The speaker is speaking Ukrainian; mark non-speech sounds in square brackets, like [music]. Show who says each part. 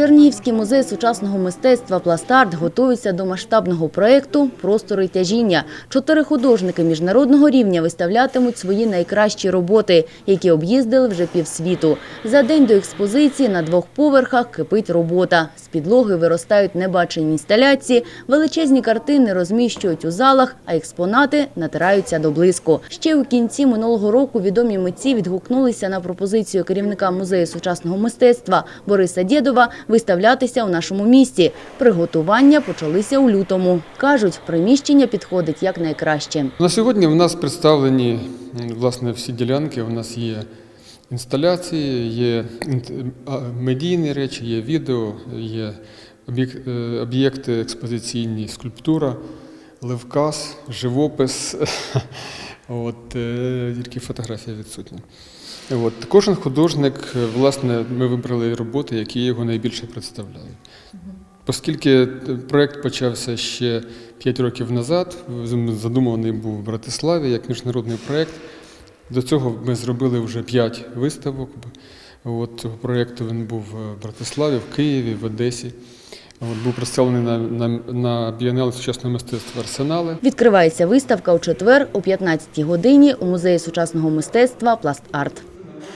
Speaker 1: Чернігівський музей сучасного мистецтва «Пластарт» готується до масштабного проєкту «Простори тяжіння». Чотири художники міжнародного рівня виставлятимуть свої найкращі роботи, які об'їздили вже півсвіту. За день до експозиції на двох поверхах кипить робота. З підлоги виростають небачені інсталяції, величезні картини розміщують у залах, а експонати натираються до блиску. Ще у кінці минулого року відомі митці відгукнулися на пропозицію керівника музею сучасного мистецтва Бориса Дєдова виставлятися у нашому місті. Приготування почалися у лютому. Кажуть, приміщення підходить якнайкраще.
Speaker 2: На сьогодні в нас представлені власне всі ділянки. У нас є інсталяції, є медійні речі, є відео, є е, об'єкти експозиційні, скульптура, левказ, живопис. [laughs] От, е, тільки фотографія відсутня. От, кожен художник, власне, ми вибрали роботи, які його найбільше представляють. Оскільки проєкт почався ще 5 років назад, задуманий був в Братиславі як міжнародний проєкт. До цього ми зробили вже 5 виставок. От цього проєкту він був в Братиславі, в Києві, в Одесі. Був представлений на, на, на бієнале сучасного мистецтва Арсенали.
Speaker 1: Відкривається виставка у четвер о 15-й годині у музеї сучасного мистецтва «Пласт Арт».